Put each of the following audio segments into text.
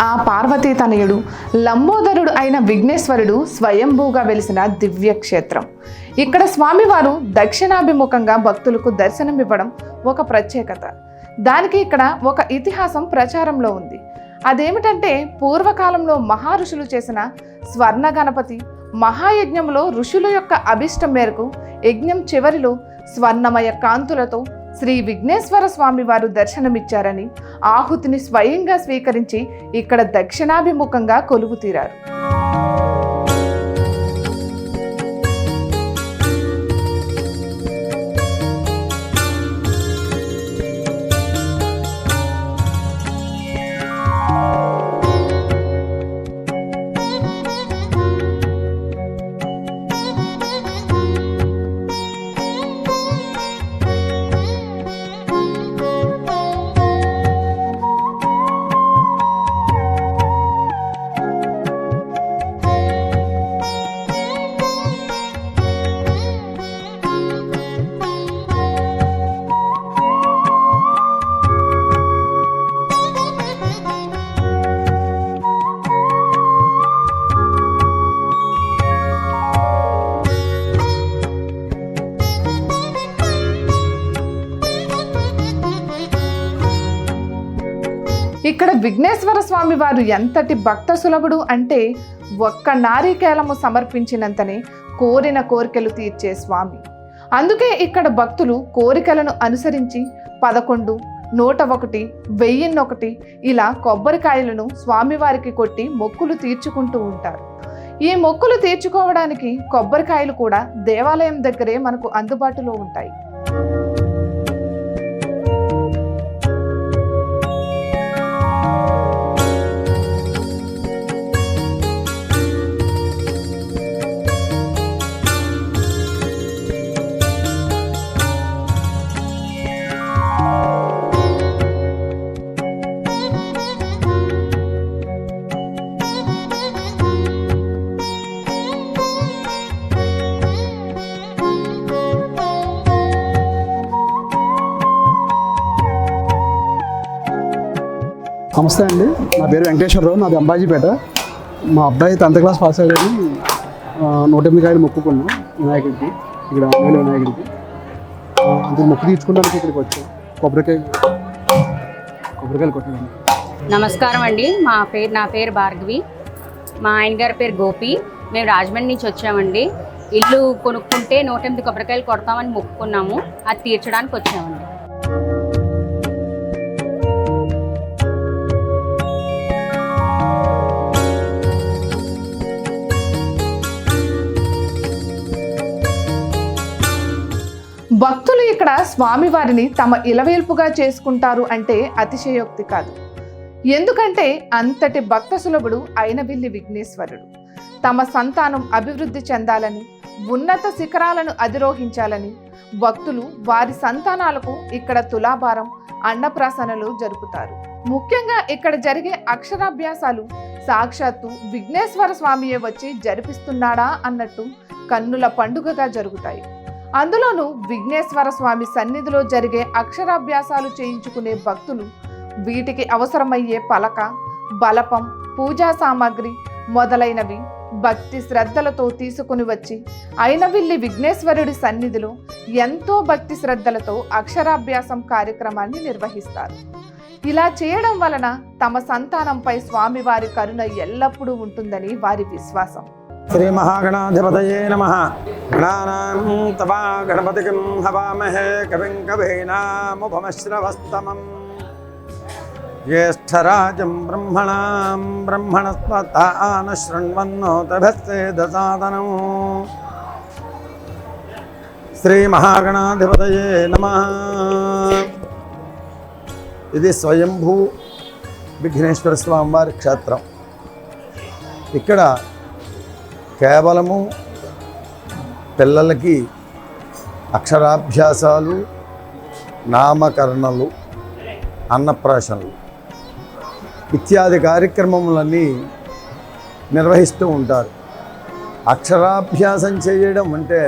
ఆ పార్వతీ తనయుడు లంబోదరుడు అయిన విఘ్నేశ్వరుడు స్వయంభూగా వెలిసిన దివ్య క్షేత్రం ఇక్కడ స్వామివారు దక్షిణాభిముఖంగా భక్తులకు దర్శనమివ్వడం ఒక ప్రత్యేకత. దానికి ఇక్కడ ఒక ఇతిహాసం ప్రచారంలో ఉంది. అదేమిటంటే పూర్వకాలంలో మహారుషులు చేసిన స్వర్ణ గణపతి మహాయజ్ఞంలో ఋషుల యొక్క అభిష్టం మేరకు యజ్ఞం చివరిలో స్వర్ణమయ కాంతులతో శ్రీ విఘ్నేశ్వర స్వామి వారు దర్శనమిచ్చారని ఆహుతిని స్వయంగా స్వీకరించి ఇక్కడ దక్షిణాభిముఖంగా కొలువు విఘ్నేశ్వర స్వామి వారు ఎంతటి భక్త సులభుడు అంటే ఒక్క నారికేలము సమర్పించినంతనే కోరిన కోరికలు తీర్చే స్వామి. అందుకే ఇక్కడ భక్తులు కోరికలను అనుసరించి పదకొండు నూట ఒకటి వెయ్యిన్నొకటి ఇలా కొబ్బరికాయలను స్వామివారికి కొట్టి మొక్కులు తీర్చుకుంటూ ఉంటారు. ఈ మొక్కులు తీర్చుకోవడానికి కొబ్బరికాయలు కూడా దేవాలయం దగ్గరే మనకు అందుబాటులో ఉంటాయి. నమస్తే అండి. నా పేరు వెంకటేశ్వరరావు నాది అంబాజీపేట. మా అబ్బాయి టెన్త్ క్లాస్ పాస్ అయ్యాడని నూట ఎనిమిది కాయలు మొక్కుకున్నాం వినాయకుడికి. ఇక్కడ అమ్మాయిలు వినాయకుడికి. అందుకు మొక్కు తీర్చుకోవడానికి ఇక్కడికి వచ్చాం. కొబ్బరికాయ కొబ్బరికాయలు కొట్టడానికి నమస్కారం అండి. మా పేరు నా పేరు భార్గవి. మా ఆయన గారి పేరు గోపి. మేము రాజమండ్రి నుంచి వచ్చామండి. ఇల్లు కొనుక్కుంటే నూట ఎనిమిది కొబ్బరికాయలు కొడతామని మొక్కుకున్నాము. అది తీర్చడానికి వచ్చామండి. భక్తులు ఇక్కడ స్వామివారిని తమ ఇలవేల్పుగా చేసుకుంటారు అంటే అతిశయోక్తి కాదు. ఎందుకంటే అంతటి భక్త సులభుడు అయినవిల్లి విఘ్నేశ్వరుడు. తమ సంతానం అభివృద్ధి చెందాలని ఉన్నత శిఖరాలను అధిరోహించాలని భక్తులు వారి సంతానాలకు ఇక్కడ తులాభారం అన్నప్రాసనలు జరుపుతారు. ముఖ్యంగా ఇక్కడ జరిగే అక్షరాభ్యాసాలు సాక్షాత్తు విఘ్నేశ్వర స్వామియే వచ్చి జరిపిస్తున్నాడా అన్నట్టు కన్నుల పండుగగా జరుగుతాయి. అందులోనూ విఘ్నేశ్వర స్వామి సన్నిధిలో జరిగే అక్షరాభ్యాసాలు చేయించుకునే భక్తులు వీటికి అవసరమయ్యే పలక బలపం పూజా సామాగ్రి మొదలైనవి భక్తి శ్రద్ధలతో తీసుకుని వచ్చి అయినవిల్లి విఘ్నేశ్వరుడి సన్నిధిలో ఎంతో భక్తి శ్రద్ధలతో అక్షరాభ్యాసం కార్యక్రమాన్ని నిర్వహిస్తారు. ఇలా చేయడం వలన తమ సంతానంపై స్వామివారి కరుణ ఎల్లప్పుడూ ఉంటుందని వారి విశ్వాసం. శ్రీ మహాగణాధిపతయే నమ. గణానాం తవా గణపతికిం హవామహే కవిం కవీనాముపమశ్రవస్తమం. జ్యేష్టరాజం బ్రహ్మణాం బ్రహ్మణస్పతాన శృణ్వన్నోతభస్సేదసాదనం శ్రీ మహాగణాధిపతయే నమ. ఇది స్వయంభూ విఘ్నేశ్వర స్వామివారి క్షేత్రం. ఇక్కడ కేవలము పిల్లలకి అక్షరాభ్యాసాలు నామకరణలు అన్నప్రాశనలు ఇత్యాది కార్యక్రమములన్నీ నిర్వహిస్తూ ఉంటారు. అక్షరాభ్యాసం చేయడం అంటే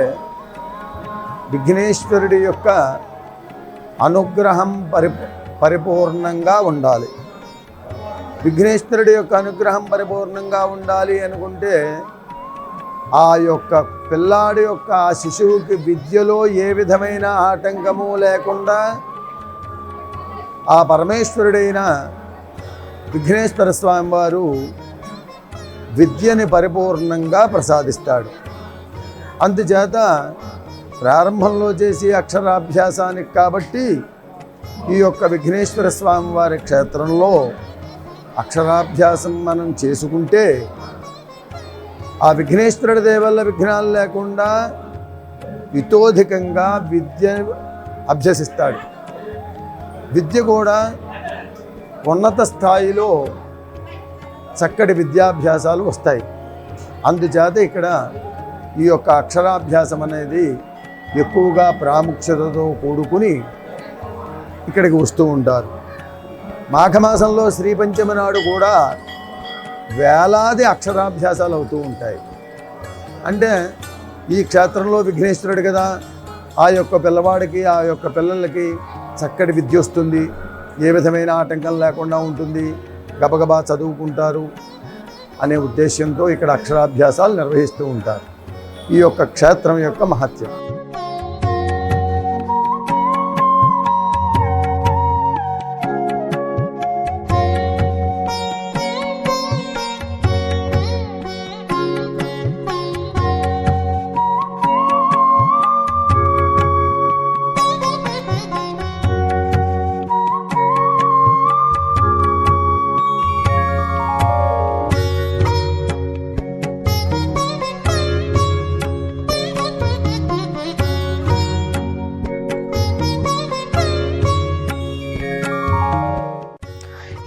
విఘ్నేశ్వరుడి యొక్క అనుగ్రహం పరి పరిపూర్ణంగా ఉండాలి. విఘ్నేశ్వరుడి యొక్క అనుగ్రహం పరిపూర్ణంగా ఉండాలి అనుకుంటే ఆ యొక్క పిల్లాడి యొక్క ఆ శిశువుకి విద్యలో ఏ విధమైన ఆటంకము లేకుండా ఆ పరమేశ్వరుడైన విఘ్నేశ్వర స్వామి వారు విద్యని పరిపూర్ణంగా ప్రసాదిస్తాడు. అందుచేత ప్రారంభంలో చేసి అక్షరాభ్యాసానికి కాబట్టి ఈ యొక్క విఘ్నేశ్వర స్వామి వారి క్షేత్రంలో అక్షరాభ్యాసం మనం చేసుకుంటే ఆ విఘ్నేశ్వరుడి దేవల్ల విఘ్నాలు లేకుండా ఇతోధికంగా విద్య అభ్యసిస్తాడు. విద్య కూడా ఉన్నత స్థాయిలో చక్కటి విద్యాభ్యాసాలు వస్తాయి. అందుచేత ఇక్కడ ఈ యొక్క అక్షరాభ్యాసం అనేది ఎక్కువగా ప్రాముఖ్యతతో కూడుకుని ఇక్కడికి వస్తూ ఉంటారు. మాఘమాసంలో శ్రీపంచమి నాడు కూడా వేలాది అక్షరాభ్యాసాలు అవుతూ ఉంటాయి. అంటే ఈ క్షేత్రంలో విఘ్నేశ్వరుడు కదా ఆ యొక్క పిల్లవాడికి ఆ యొక్క పిల్లలకి చక్కటి విద్య వస్తుంది. ఏ విధమైన ఆటంకం లేకుండా ఉంటుంది. గబగబా చదువుకుంటారు అనే ఉద్దేశంతో ఇక్కడ అక్షరాభ్యాసాలు నిర్వహిస్తూ ఉంటారు. ఈ యొక్క క్షేత్రం యొక్క మహత్యం.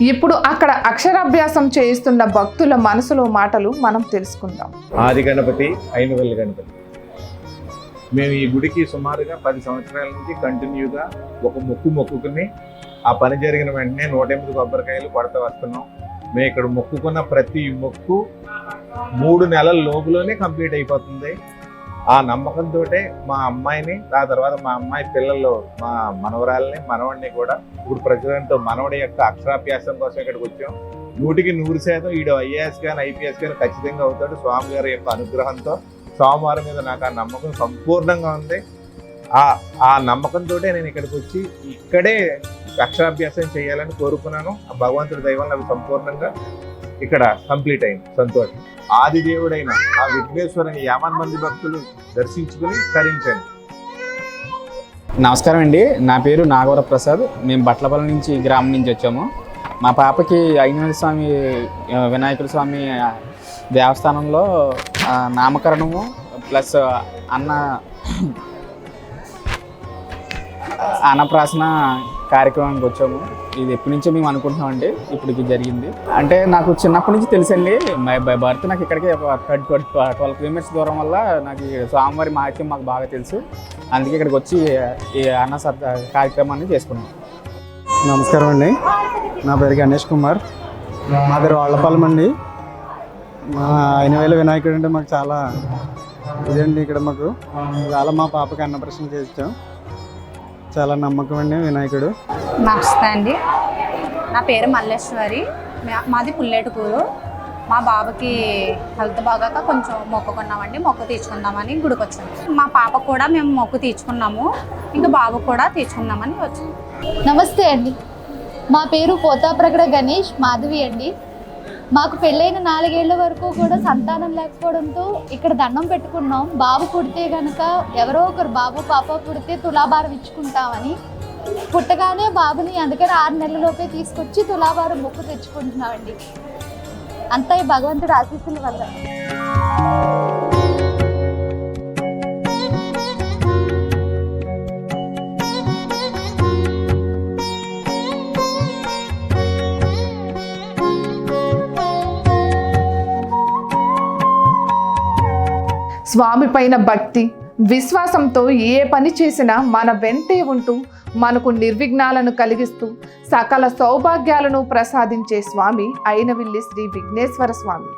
ఇప్పుడు అక్కడ అక్షరాభ్యాసం చేయిస్తున్న భక్తుల మనసులో మాటలు మనం తెలుసుకుందాం. ఆది గణపతి ఐనవల్లి గణపతి. మేము ఈ గుడికి సుమారుగా పది సంవత్సరాల నుంచి కంటిన్యూగా ఒక మొక్కు మొక్కుకుని ఆ పని జరిగిన వెంటనే నూట ఎనిమిది కొబ్బరికాయలు కొడతా వస్తున్నాం. మేము ఇక్కడ మొక్కుకున్న ప్రతి మొక్కు మూడు నెలల లోపులోనే కంప్లీట్ అయిపోతుంది. ఆ నమ్మకంతో మా అమ్మాయిని ఆ తర్వాత మా అమ్మాయి పిల్లలు మా మనవరాలని మనవడిని కూడా ఇప్పుడు ప్రజలంతో మనవడి యొక్క అక్షరాభ్యాసం కోసం ఇక్కడికి వచ్చాం. నూటికి నూరు శాతం ఈడు ఐఏఎస్ కానీ ఐపీఎస్ కానీ ఖచ్చితంగా అవుతాడు స్వామి గారి యొక్క అనుగ్రహంతో. స్వామివారి మీద నాకు ఆ నమ్మకం సంపూర్ణంగా ఉంది. ఆ ఆ నమ్మకంతో నేను ఇక్కడికి వచ్చి ఇక్కడే అక్షరాభ్యాసం చేయాలని కోరుకున్నాను. ఆ భగవంతుడి దైవం నాకు సంపూర్ణంగా ఇక్కడ కంప్లీట్ అయింది. సంతోషం. ఆదిదేవుడైన ఆ విఘ్నేశ్వరుని యావన్ మంది భక్తులు దర్శించుకుని తరించండి. నమస్కారం అండి. నా పేరు నాగవర ప్రసాద్. మేము బట్లపల్లి నుంచి గ్రామం నుంచి వచ్చాము. మా పాపకి ఐనవేల స్వామి వినాయకుల స్వామి దేవస్థానంలో నామకరణము ప్లస్ అన్న అన్నప్రాసన కార్యక్రమానికి వచ్చాము. ఇది ఎప్పటి నుంచో మేము అనుకుంటున్నామండి. ఇప్పటికి జరిగింది. అంటే నాకు చిన్నప్పటి నుంచి తెలుసండి మై బై బర్త్ నాకు ఇక్కడికి ట్వెల్వ్ కిలోమీటర్స్ దూరం వల్ల నాకు స్వామివారి మహత్యం మాకు బాగా తెలుసు. అందుకే ఇక్కడికి వచ్చి ఈ అన్న సత్ కార్యక్రమాన్ని చేసుకున్నాం. నమస్కారం అండి. నా పేరు గణేష్ కుమార్. మా పేరు వాళ్ళపాలెం అండి. మా అయినవేల వినాయకుడు అంటే మాకు చాలా ఇదండి ఇక్కడ మాకు. ఇవాళ మా పాపకి అన్నప్రశ్న చేయించాం. చాలా నమ్మకం అండి వినాయకుడు. నమస్తే అండి. నా పేరు మల్లేశ్వరి. మా- మాది పుల్లేటుకూరు. మా బాబుకి హెల్త్ బాగాక కొంచెం మొక్కుకున్నామండి మొక్కు తీర్చుకుందామని గుడికి వచ్చాము మా పాపకు కూడా మేము మొక్కు తీర్చుకున్నాము ఇంకా బాబు కూడా తీర్చుకుందామని వచ్చాము నమస్తే అండి. మా పేరు పోతాప్రగడ గణేష్ మాధవి అండి. మాకు పెళ్ళైన నాలుగేళ్ళ వరకు కూడా సంతానం లేకపోవడంతో ఇక్కడ దండం పెట్టుకున్నాం. బాబు పుడితే గనక ఎవరో ఒకరు బాబు పాప పుడితే తులాభారం ఇచ్చుకుంటామని. పుట్టగానే బాబుని అందుకని ఆరు నెలలలోపే తీసుకొచ్చి తులాభారం మొక్కు తెచ్చుకుంటున్నామండి. అంతా ఈ భగవంతుడు ఆశీస్సుల వల్ల. స్వామి పైన భక్తి విశ్వాసంతో ఏ పని చేసినా మన వెంటే ఉంటూ మనకు నిర్విఘ్నాలను కలిగిస్తూ సకల సౌభాగ్యాలను ప్రసాదించే స్వామి అయినవిల్లి శ్రీ విఘ్నేశ్వర స్వామి.